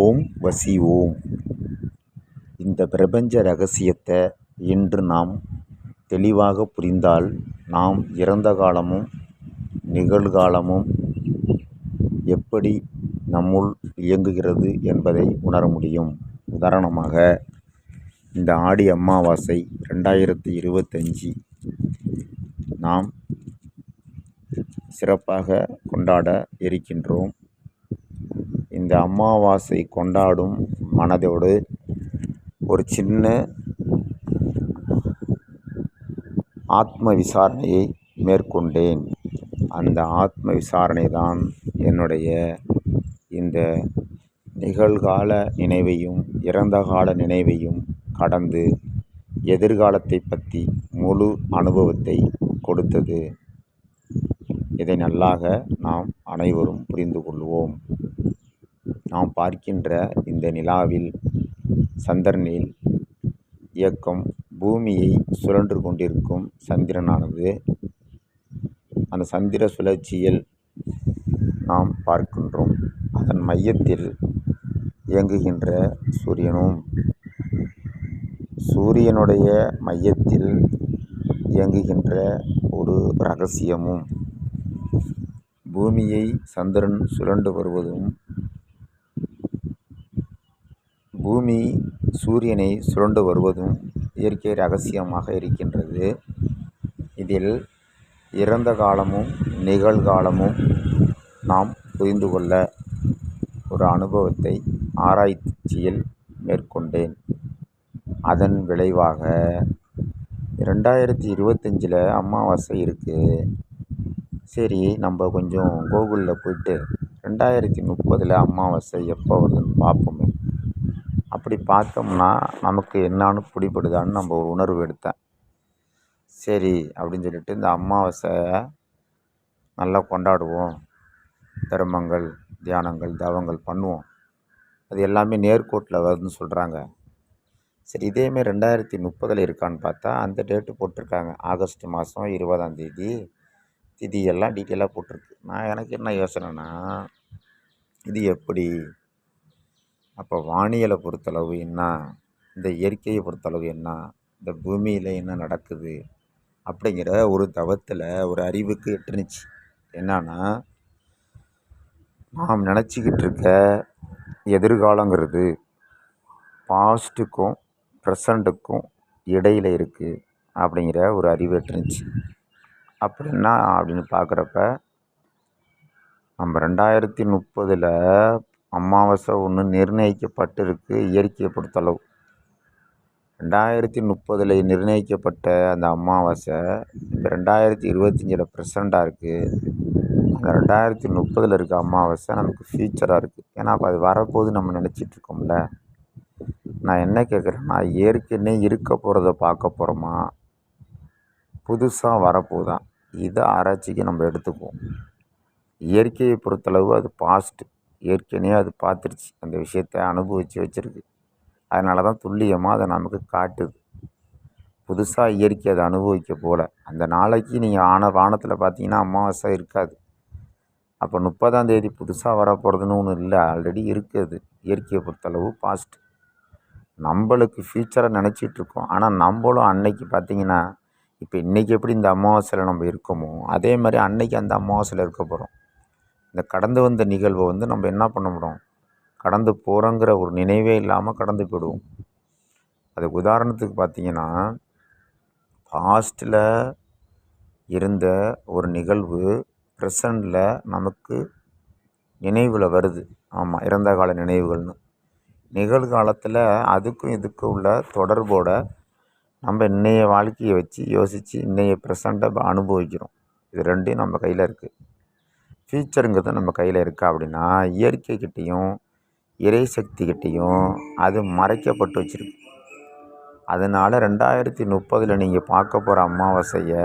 ஓம் வசி ஓம் இந்த பிரபஞ்ச ரகசியத்தை இன்று நாம் தெளிவாக புரிந்தால் நாம் இறந்த காலமும் நிகழ்காலமும் எப்படி நம்முள் இயங்குகிறது என்பதை உணர முடியும். உதாரணமாக இந்த ஆடி அமாவாசை ரெண்டாயிரத்தி இருபத்தஞ்சி நாம் சிறப்பாக கொண்டாட இருக்கின்றோம். இந்த அமாவாசை கொண்டாடும் மனதோடு ஒரு சின்ன ஆத்ம விசாரணையை மேற்கொண்டேன். அந்த ஆத்ம விசாரணை தான் என்னுடைய இந்த நிகழ்கால நினைவையும் இறந்த கால நினைவையும் கடந்து எதிர்காலத்தை பற்றி முழு அனுபவத்தை கொடுத்தது. இதை நல்லாக நாம் அனைவரும் புரிந்து கொள்வோம். நாம் பார்க்கின்ற இந்த நிலாவில் சந்திரனில் இயக்கம் பூமியை சுழன்று கொண்டிருக்கும் சந்திரனானது. அந்த சந்திர சுழற்சியில் நாம் பார்க்கின்றோம். அதன் மையத்தில் இயங்குகின்ற சூரியனும் சூரியனுடைய மையத்தில் இயங்குகின்ற ஒரு ரகசியமும் பூமியை சந்திரன் சுழண்டு வருவதும் பூமி சூரியனை சுழண்டு வருவதும் இயற்கை ரகசியமாக இருக்கின்றது. இதில் இறந்த காலமும் நிகழ்காலமும் நாம் புரிந்து கொள்ள ஒரு அனுபவத்தை ஆராய்ச்சியில் மேற்கொண்டேன். அதன் விளைவாக ரெண்டாயிரத்தி இருபத்தஞ்சில் அமாவாசை இருக்குது சரி நம்ம கொஞ்சம் கூகுளில் போயிட்டு ரெண்டாயிரத்தி முப்பதில் அமாவாசை எப்போ வருதுன்னு பார்ப்போமே அப்படி பார்த்தோம்னா நமக்கு என்னான்னு பிடிபடுதான்னு நம்ம ஒரு உணர்வு எடுத்தேன். சரி அப்படின்னு சொல்லிட்டு இந்த அமாவாசை நல்லா கொண்டாடுவோம். தர்மங்கள் தியானங்கள் தவங்கள் பண்ணுவோம். அது எல்லாமே நேர்கோட்டில் வருதுன்னு சொல்கிறாங்க சரி இதேமாரி ரெண்டாயிரத்தி முப்பதில் இருக்கான்னு பார்த்தா அந்த டேட்டு போட்டிருக்காங்க. ஆகஸ்ட் மாதம் இருபதாந்தேதி திதி எல்லாம் டீட்டெயிலாக போட்டிருக்கு. நான் எனக்கு என்ன யோசனைனா இது எப்படி? அப்போ வானியலை பொறுத்தளவு என்ன? இந்த இயற்கையை பொறுத்தளவு என்ன? இந்த பூமியில் என்ன நடக்குது? அப்படிங்கிற ஒரு தவத்தில் ஒரு அறிவுக்கு எட்டுனுச்சு. என்னன்னா நாம் நினச்சிக்கிட்டு இருக்க எதிர்காலங்கிறது பாஸ்ட்டுக்கும் ப்ரெசண்ட்டுக்கும் இடையில் இருக்குது அப்படிங்கிற ஒரு அறிவு எட்டுனுச்சு. அப்படின்னா அப்படின்னு பார்க்குறப்ப நம்ம ரெண்டாயிரத்தி முப்பதில் அமாவாசை ஒன்று நிர்ணயிக்கப்பட்டிருக்கு இயற்கையை பொறுத்தளவு. ரெண்டாயிரத்தி முப்பதில் நிர்ணயிக்கப்பட்ட அந்த அமாவாசை இப்போ ரெண்டாயிரத்தி இருபத்தஞ்சில் ப்ரெசண்ட்டாக இருக்குது அந்த ரெண்டாயிரத்தி முப்பதில் இருக்க அமாவாசை நமக்கு ஃப்யூச்சராக இருக்குது ஏன்னா அப்போ அது வரப்போகுது நம்ம நினச்சிட்ருக்கோம்ல நான் என்ன கேட்குறேன்னா ஏற்கனவே இருக்க போகிறத பார்க்க போகிறோமா புதுசாக வரப்போதான் இதை ஆராய்ச்சிக்கு நம்ம எடுத்துக்குவோம். இயற்கையை பொறுத்தளவு அது பாஸ்ட்டு ஏற்கனவே அது பார்த்துருச்சு. அந்த விஷயத்த அனுபவித்து வச்சுருக்கு. அதனால தான் துல்லியமாக அதை நமக்கு காட்டுது. புதுசாக இயற்கை அதை அனுபவிக்க போகல அந்த நாளைக்கு நீங்கள் ஆன வானத்தில் பார்த்தீங்கன்னா அமாவாசை இருக்காது. அப்போ முப்பதாம் தேதி புதுசாக வரப்போகிறதுன்னு ஒன்று இல்லை. ஆல்ரெடி இருக்குது. இயற்கையை பொறுத்தளவு பாஸ்ட் நம்மளுக்கு ஃப்யூச்சரை நினச்சிட்ருக்கோம் ஆனால் நம்மளும் அன்னைக்கு பார்த்தீங்கன்னா இப்போ இன்றைக்கி எப்படி இந்த அமாவாசையில் நம்ம இருக்கோமோ அதே மாதிரி அன்னைக்கு அந்த அமாவாசையில் இருக்க போகிறோம் இந்த கடந்து வந்த நிகழ்வை வந்து நம்ம என்ன பண்ண முடியும்? கடந்து போகிறோங்கிற ஒரு நினைவே இல்லாமல் கடந்து போயிடுவோம். அதுக்கு உதாரணத்துக்கு பார்த்தீங்கன்னா பாஸ்ட்டில் இருந்த ஒரு நிகழ்வு ப்ரெசண்டில் நமக்கு நினைவில் வருது. ஆமாம் இறந்த கால நினைவுகள்னு. நிகழ்காலத்தில் அதுக்கும் இதுக்கும் உள்ள தொடர்போட நம்ம இன்றைய வாழ்க்கையை வச்சு யோசித்து இன்றைய ப்ரெசண்ட்டை அனுபவிக்கிறோம். இது ரெண்டும் நம்ம கையில் இருக்குது ஃப்யூச்சருங்கிறது நம்ம கையில் இருக்கா அப்படின்னா இயற்கைக்கிட்டேயும் இறை சக்திக்கிட்டேயும் அது மறைக்கப்பட்டு வச்சுருக்கு. அதனால் ரெண்டாயிரத்தி முப்பதில் நீங்கள் பார்க்க போகிற அமாவாசையை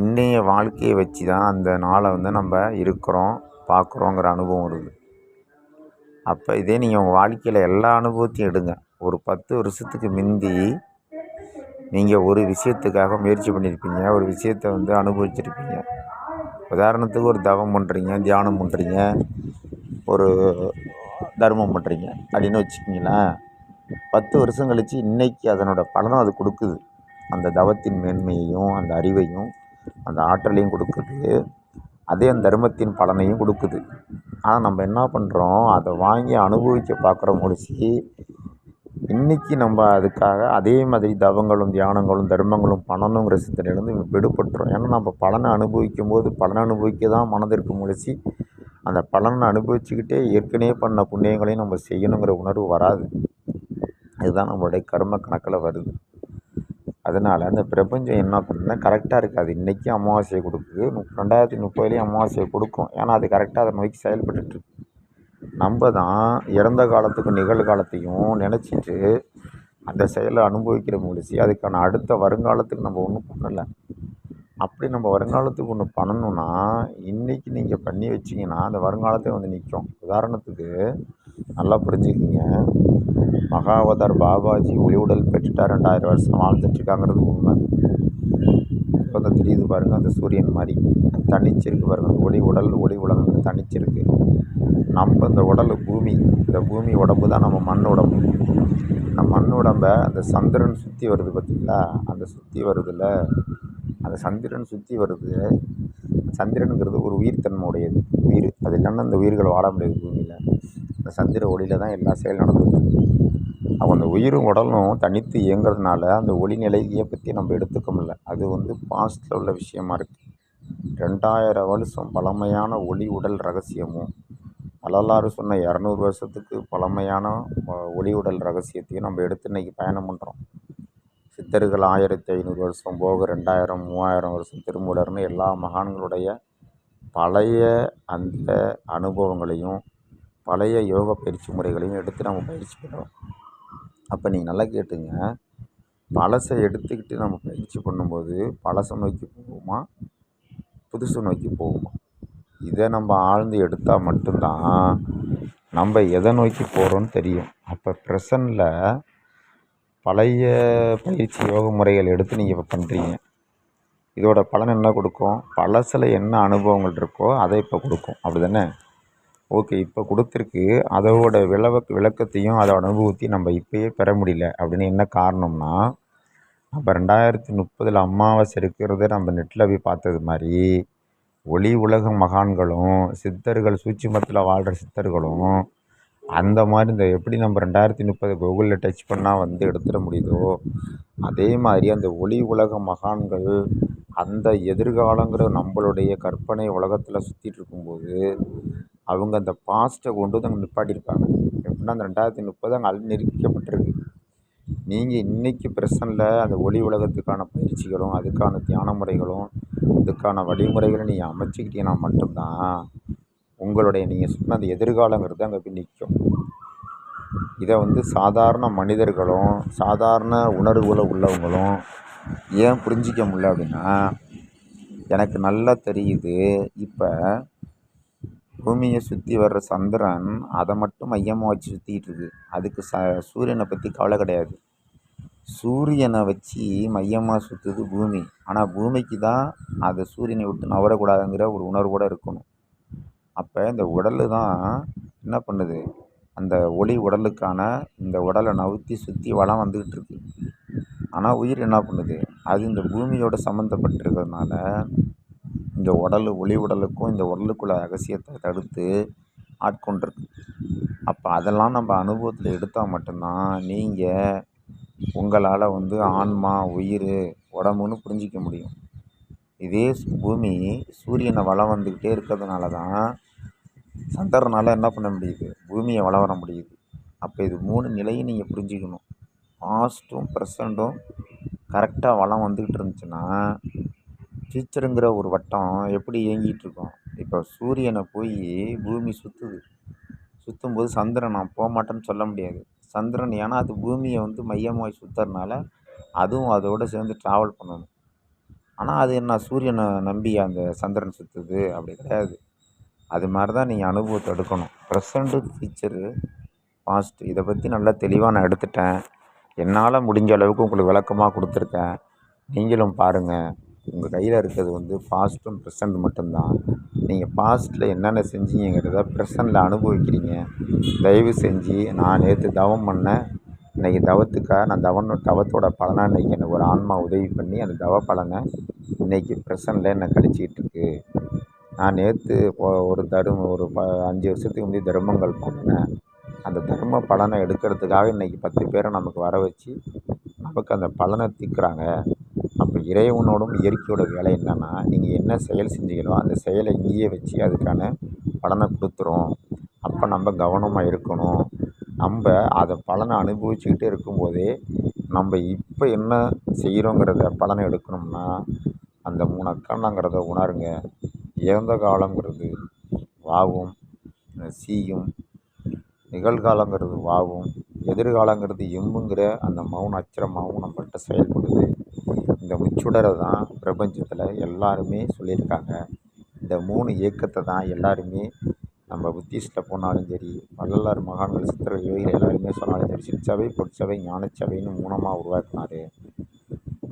இன்றைய வாழ்க்கையை வச்சு தான் அந்த நாளை வந்து நம்ம இருக்கிறோம் பார்க்குறோங்கிற அனுபவம் வருது. அப்போ இதே நீங்கள் உங்கள் வாழ்க்கையில் எல்லா அனுபவத்தையும் எடுங்க. ஒரு பத்து வருஷத்துக்கு முந்தி நீங்கள் ஒரு விஷயத்துக்காக முயற்சி பண்ணியிருப்பீங்க ஒரு விஷயத்த வந்து அனுபவிச்சிருப்பீங்க. உதாரணத்துக்கு ஒரு தவம் பண்ணுறீங்க தியானம் பண்ணுறீங்க ஒரு தர்மம் பண்ணுறீங்க அப்படின்னு வச்சுக்கிங்களேன் பத்து வருஷம் கழித்து இன்றைக்கி அதனோட பலனும் அது கொடுக்குது. அந்த தவத்தின் மேன்மையையும் அந்த அறிவையும் அந்த ஆற்றலையும் கொடுக்குது. அதே அந்த தர்மத்தின் பலனையும் கொடுக்குது. ஆனால் நம்ம என்ன பண்ணுறோம் அதை வாங்கி அனுபவிக்க பார்க்குறோம் முடிச்சு இன்றைக்கி நம்ம அதுக்காக அதே மாதிரி தவங்களும் தியானங்களும் தர்மங்களும் பண்ணணுங்கிற சிந்தனையிலேருந்து விடுபட்டுறோம். ஏன்னா நம்ம பலனை அனுபவிக்கும் போது பலனை அனுபவிக்க தான் மனதிற்கு முழிச்சு அந்த பலனை அனுபவிச்சுக்கிட்டே ஏற்கனவே பண்ண புண்ணியங்களையும் நம்ம செய்யணுங்கிற உணர்வு வராது. இதுதான் நம்மளுடைய கர்ம கணக்கில் வருது. அதனால் அந்த பிரபஞ்சம் என்ன பண்ணால் கரெக்டாக இருக்காது இன்றைக்கும் அமாவாசையை கொடுக்குது. ரெண்டாயிரத்தி முப்பதுலேயும் அமாவாசையை கொடுக்கும். ஏன்னா அது கரெக்டாக அதை நோக்கி செயல்பட்டுட்ருக்கு நம்ம தான் இறந்த காலத்துக்கும் நிகழ்காலத்தையும் நினச்சிட்டு அந்த செயலை அனுபவிக்கிற முடிச்சு அதுக்கான அடுத்த வருங்காலத்துக்கு நம்ம ஒன்றும் பண்ணலை. அப்படி நம்ம வருங்காலத்துக்கு ஒன்று பண்ணணும்னா இன்றைக்கி நீங்கள் பண்ணி வச்சிங்கன்னா அந்த வருங்காலத்தையும் வந்து நிற்கும் உதாரணத்துக்கு நல்லா புரிஞ்சுக்கிங்க. மகாவதார் பாபாஜி ஒளிவுடல் பெற்றுட்டார் ரெண்டாயிரம் வருஷம் வாழ்ந்துட்டுருக்காங்கிறது உண்மை. இப்போ தான் தெரியுது பாருங்கள் அந்த சூரியன் மாதிரி. தனிச்சிருக்கு பாருங்கள் அந்த ஒளி உடல் ஒளி உலகங்கள் தனிச்சிருக்கு நம்ம இந்த உடல் பூமி இந்த பூமி உடம்பு தான் நம்ம மண் உடம்பு. அந்த மண் உடம்பை அந்த சந்திரன் சுற்றி வருது பார்த்திங்களா அந்த சுற்றி வருதில்ல அந்த சந்திரன் சுற்றி வருது. சந்திரனுங்கிறது ஒரு உயிர்த்தன்மை உடையது உயிர். அது இல்லைன்னா அந்த உயிர்கள் வாழ முடியாது பூமியில். அந்த சந்திர ஒளியில் தான் எல்லா செயலும் நடந்துகிட்ருக்கு அந்த உயிரும் உடலும் தனித்து இயங்குறதுனால அந்த ஒளி நிலையை பற்றி நம்ம எடுத்துக்க முடில அது வந்து பாஸ்டில் உள்ள விஷயமா இருக்குது ரெண்டாயிரம் வருஷம் பழமையான ஒளி உடல் ரகசியமும் வரலாறு சொன்ன இரநூறு வருஷத்துக்கு பழமையான ஒளி உடல் ரகசியத்தையும் நம்ம எடுத்து இன்றைக்கி பயணம் பண்ணுறோம் சித்தர்கள் ஆயிரத்தி ஐநூறு வருஷம் போக ரெண்டாயிரம் மூவாயிரம் வருஷம் திருமூலர்னு எல்லா மகான்களுடைய பழைய அந்த அனுபவங்களையும் பழைய யோக பயிற்சி முறைகளையும் எடுத்து நம்ம பயிற்சி பண்ணுறோம் அப்போ நீங்கள் நல்லா கேட்டுங்க. பழசை எடுத்துக்கிட்டு நம்ம பயிற்சி பண்ணும்போது பழசை நோக்கி போகுமா? புதுசை நோக்கி போகுமா? இதை நம்ம ஆழ்ந்து எடுத்தால் மட்டும்தான் நம்ம எதை நோக்கி போகிறோன்னு தெரியும். அப்போ ப்ரெசண்டில் பழைய பயிற்சி யோக முறைகள் எடுத்து நீங்கள் இப்போ பண்ணுறீங்க இதோட பலன் என்ன கொடுக்கும்? பழசில் என்ன அனுபவங்கள் இருக்கோ அதை இப்போ கொடுக்கும். அப்படி தானே ஓகே இப்போ கொடுத்துருக்கு. அதோட விளவ விளக்கத்தையும் அதோட அனுபவத்தையும் நம்ம இப்போயே பெற முடியல. அப்படின்னு என்ன காரணம்னா நம்ம ரெண்டாயிரத்தி முப்பதில் அமாவாசை இருக்கிறத நம்ம நெட்டில் போய் பார்த்தது மாதிரி ஒளி உலக மகான்களும் சித்தர்கள் சூட்சிமத்தில் வாழ்கிற சித்தர்களும் அந்த மாதிரி இந்த எப்படி நம்ம ரெண்டாயிரத்தி முப்பது கூகுளில் டச் பண்ணால் வந்து எடுத்துட முடியுதோ அதே மாதிரி அந்த ஒளி உலக மகான்கள் அந்த எதிர்காலங்கிற நம்மளுடைய கற்பனை உலகத்தில் சுற்றிட்டு இருக்கும்போது அவங்க அந்த பாஸ்ட்டை கொண்டு வந்து அங்கே நிப்பாட்டியிருப்பாங்க. எப்படின்னா அந்த ரெண்டாயிரத்தி முப்பது அங்கே அல் நிரூபிக்கப்பட்டிருக்கு. நீங்கள் இன்றைக்கி ப்ரெசண்டில் அந்த ஒளி உலகத்துக்கான பயிற்சிகளும் அதுக்கான தியான முறைகளும் அதுக்கான வழிமுறைகளும் நீங்கள் அமைச்சிக்கிட்டீங்கன்னா மட்டும்தான் உங்களுடைய நீங்கள் சொன்ன அந்த எதிர்காலங்கிறது அங்கே போய் நிற்கும். இதை வந்து சாதாரண மனிதர்களும் சாதாரண உணர்வுகளை உள்ளவங்களும் ஏன் புரிஞ்சிக்க முடியல அப்படின்னா எனக்கு நல்லா தெரியுது இப்போ பூமியை சுற்றி வர்ற சந்திரன் அதை மட்டும் மையமாக வச்சு சுற்றிக்கிட்டு இருக்கு. அதுக்கு ச சூரியனை பற்றி கவலை கிடையாது. சூரியனை வச்சு மையமாக சுற்றுது பூமி. ஆனால் பூமிக்கு தான் அதை சூரியனை விட்டு நவரக்கூடாதுங்கிற ஒரு உணர்வோடு இருக்கணும். அப்போ இந்த உடல் தான் என்ன பண்ணுது? அந்த ஒளி உடலுக்கான இந்த உடலை நவுத்தி சுற்றி வளம் வந்துக்கிட்டு இருக்கு. ஆனால் உயிர் என்ன பண்ணுது? அது இந்த பூமியோட சம்மந்தப்பட்டிருக்கிறதுனால இந்த உடல் ஒளி உடலுக்கும் இந்த உடலுக்குள்ள ரகசியத்தை தடுத்து ஆட்கொண்டிருக்கு. அப்போ அதெல்லாம் நம்ம அனுபவத்தில் எடுத்தால் மட்டும்தான் நீங்கள் உங்களால் வந்து ஆன்மா உயிர் உடம்புன்னு புரிஞ்சிக்க முடியும். இதே பூமி சூரியனை வளம் வந்துக்கிட்டே இருக்கிறதுனால தான் சந்திரனால் என்ன பண்ண முடியுது? பூமியை வளம் வர முடியுது. அப்போ இது மூணு நிலையும் நீங்கள் புரிஞ்சுக்கணும். பாஸ்ட்டும் ப்ரெசண்ட்டும் கரெக்டாக வளம் வந்துக்கிட்டு இருந்துச்சுன்னா ஃப்யூச்சருங்கிற ஒரு வட்டம் எப்படி இயங்கிட்டு இருக்கும் இப்போ சூரியனை போய் பூமி சுற்றுது சுற்றும் போது சந்திரன் நான் போக மாட்டேன்னு சொல்ல முடியாது. சந்திரன் ஏன்னா அது பூமியை வந்து மையமாக சுற்றுறதுனால அதுவும் அதோடு சேர்ந்து ட்ராவல் பண்ணணும். ஆனால் அது என்ன சூரியனை நம்பி அந்த சந்திரன் சுற்றுது அப்படி கிடையாது. அது மாதிரி தான் நீங்கள் அனுபவத்தை எடுக்கணும். ப்ரெசண்ட்டு ஃபியூச்சரு பாஸ்ட் இதை பற்றி நல்லா தெளிவாக நான் எடுத்துட்டேன். என்னால் முடிஞ்ச அளவுக்கு உங்களுக்கு விளக்கமாக கொடுத்துருக்கேன். நீங்களும் பாருங்கள் உங்கள் கையில் இருக்கிறது வந்து பாஸ்ட்டும் ப்ரெசண்ட் மட்டும்தான். நீங்கள் பாஸ்ட்டில் என்னென்ன செஞ்சீங்கங்கிறத ப்ரெசண்டில் அனுபவிக்கிறீங்க. தயவு செஞ்சு நான் நேற்று தவம் பண்ணேன். இன்றைக்கி தவத்துக்காக நான் தவம் தவத்தோட பலனாக இன்றைக்கி எனக்கு ஒரு ஆன்மா உதவி பண்ணி அந்த தவ பலனை இன்றைக்கி ப்ரெசண்டில் என்னை கழிச்சிக்கிட்டு இருக்கு. நான் நேற்று ஒரு தரும ஒரு ப அஞ்சு வருஷத்துக்கு முந்தைய தர்மங்கள் பண்ணினேன். அந்த தர்ம பலனை எடுக்கிறதுக்காக இன்றைக்கி பத்து பேரை நமக்கு வர வச்சு நமக்கு அந்த பலனை தீர்க்குறாங்க. அப்போ இறைவனோடும் இயற்கையோட வேலை என்னென்னா நீங்கள் என்ன செயல் செஞ்சீங்களோ அந்த செயலை இங்கேயே வச்சு அதுக்கான பலனை கொடுத்துரும். அப்போ நம்ம கவனமாக இருக்கணும். நம்ம அதை பலனை அனுபவிச்சுக்கிட்டே இருக்கும்போதே நம்ம இப்போ என்ன செய்கிறோங்கிறத பலனை எடுக்கணும்னா அந்த மூணு அக்கண்ணங்கிறத உணருங்க. இறந்த காலங்கிறது வாவும் சீயும் நிகழ்காலங்கிறது வாவும் எதிர்காலங்கிறது எம்முங்கிற அந்த மௌன அச்சரமாகவும் நம்மகிட்ட செயல்படுது. இந்த முச்சுடரை தான் பிரபஞ்சத்தில் எல்லாருமே சொல்லியிருக்காங்க. இந்த மூணு இயக்கத்தை தான் எல்லாருமே நம்ம புத்திஸ்ட்டில் போனாலும் சரி வள்ளலார் மகான்கள் சித்திர யோகிகள் எல்லாருமே சொன்னாலும் சரி சிற்சபை பொற்சபை ஞானச்சபைன்னு மூலமாக உருவாக்கினார்.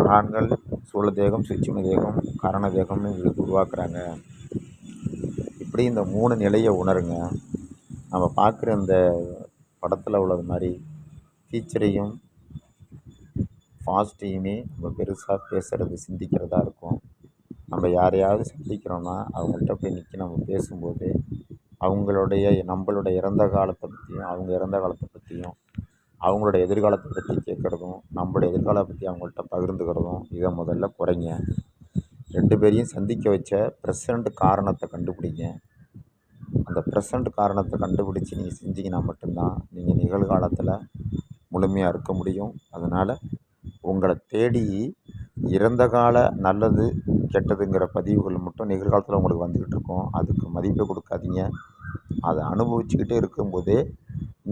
மகான்கள் சூழ தேகம் சுட்சும தேகம் கரண தேகம்னு எங்களுக்கு உருவாக்குறாங்க. இப்படி இந்த மூணு நிலையை உணருங்க. நம்ம பார்க்குற இந்த படத்தில் உள்ளது மாதிரி டீச்சரையும் ஃபாஸ்ட்டையுமே நம்ம பெருசாக பேசுகிறது சிந்திக்கிறதா இருக்கும். நம்ம யாரையாவது சந்திக்கிறோன்னா அவங்கள்ட்ட போய் நிற்க நம்ம பேசும்போது அவங்களுடைய நம்மளுடைய இறந்த காலத்தை பற்றியும் அவங்க இறந்த காலத்தை பற்றியும் அவங்களோட எதிர்காலத்தை பற்றி கேட்குறதும் நம்மளோட எதிர்காலத்தை பற்றி அவங்கள்ட்ட பகிர்ந்துக்கிறதும் இதை முதல்ல குறைங்க. ரெண்டு பேரையும் சந்திக்க வச்ச ப்ரெசண்ட் காரணத்தை கண்டுபிடிங்க. அந்த ப்ரெசண்ட் காரணத்தை கண்டுபிடிச்சி நீங்கள் செஞ்சிங்கன்னா மட்டும்தான் நீங்கள் நிகழ்காலத்தில் முழுமையாக இருக்க முடியும். அதனால் உங்களை தேடி இறந்த கால நல்லது கெட்டதுங்கிற பதிவுகள் மட்டும் நிகழ்காலத்தில் உங்களுக்கு வந்துக்கிட்டு இருக்கும். அதுக்கு மதிப்பை கொடுக்காதீங்க. அதை அனுபவிச்சுக்கிட்டே இருக்கும்போதே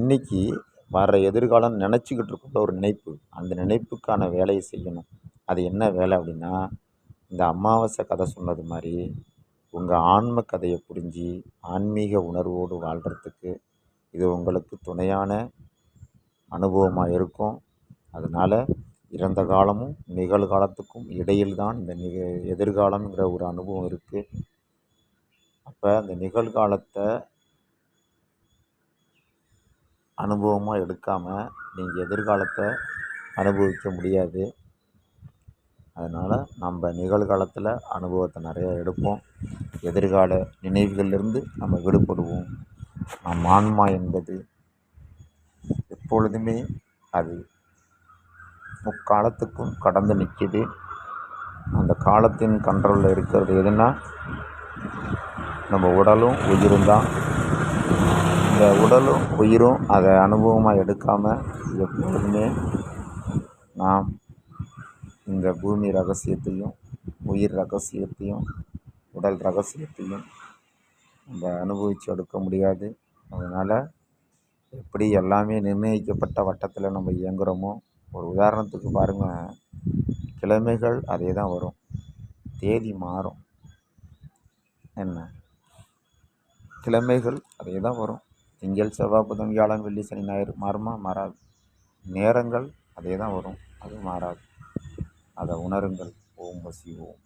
இன்றைக்கி வர எதிர்காலம் நினச்சிக்கிட்டு இருக்கிற ஒரு நினைப்பு. அந்த நினைப்புக்கான வேலையை செய்யணும். அது என்ன வேலை அப்படின்னா இந்த அமாவாசை கதை சொன்னது மாதிரி உங்கள் ஆன்ம கதையை புரிஞ்சு ஆன்மீக உணர்வோடு வாழ்கிறதுக்கு இது உங்களுக்கு துணையான அனுபவமாக இருக்கும். அதனால் இறந்த காலமும் நிகழ்காலத்துக்கும் இடையில் தான் இந்த நிக எதிர்காலம்ங்கிற ஒரு அனுபவம் இருக்குது அப்போ அந்த நிகழ்காலத்தை அனுபவமாக எடுக்காமல் நீங்கள் எதிர்காலத்தை அனுபவிக்க முடியாது. அதனால் நம்ம நிகழ்காலத்தில் அனுபவத்தை நிறையா எடுப்போம். எதிர்கால நினைவுகள்லேருந்து நம்ம விடுபடுவோம். நம் ஆன்மா என்பது எப்பொழுதுமே அது முக்காலத்துக்கும் கடந்து நிற்கிது அந்த காலத்தின் கண்ட்ரோலில் இருக்கிறது எதுனா நம்ம உடலும் உயிரும் தான். இந்த உடலும் உயிரும் அதை அனுபவமாக எடுக்காமல் எப்பொழுதுமே நாம் இந்த பூமி ரகசியத்தையும் உயிர் ரகசியத்தையும் உடல் ரகசியத்தையும் நம்ம அனுபவித்து எடுக்க முடியாது. அதனால் எப்படி எல்லாமே நிர்ணயிக்கப்பட்ட வட்டத்தில் நம்ம இயங்குகிறோமோ ஒரு உதாரணத்துக்கு பாருங்கள் கிழமைகள் அதே தான் வரும். தேதி மாறும். என்ன? கிழமைகள் அதே தான் வரும். திங்கள் செவ்வாய் புதன் வியாழன் வெள்ளி சனி ஞாயிறு மாறுமா? மாறாது. நேரங்கள் அதே தான் வரும். அது மாறாது. அதை உணருங்கள். ஓம் வசி ஓம்.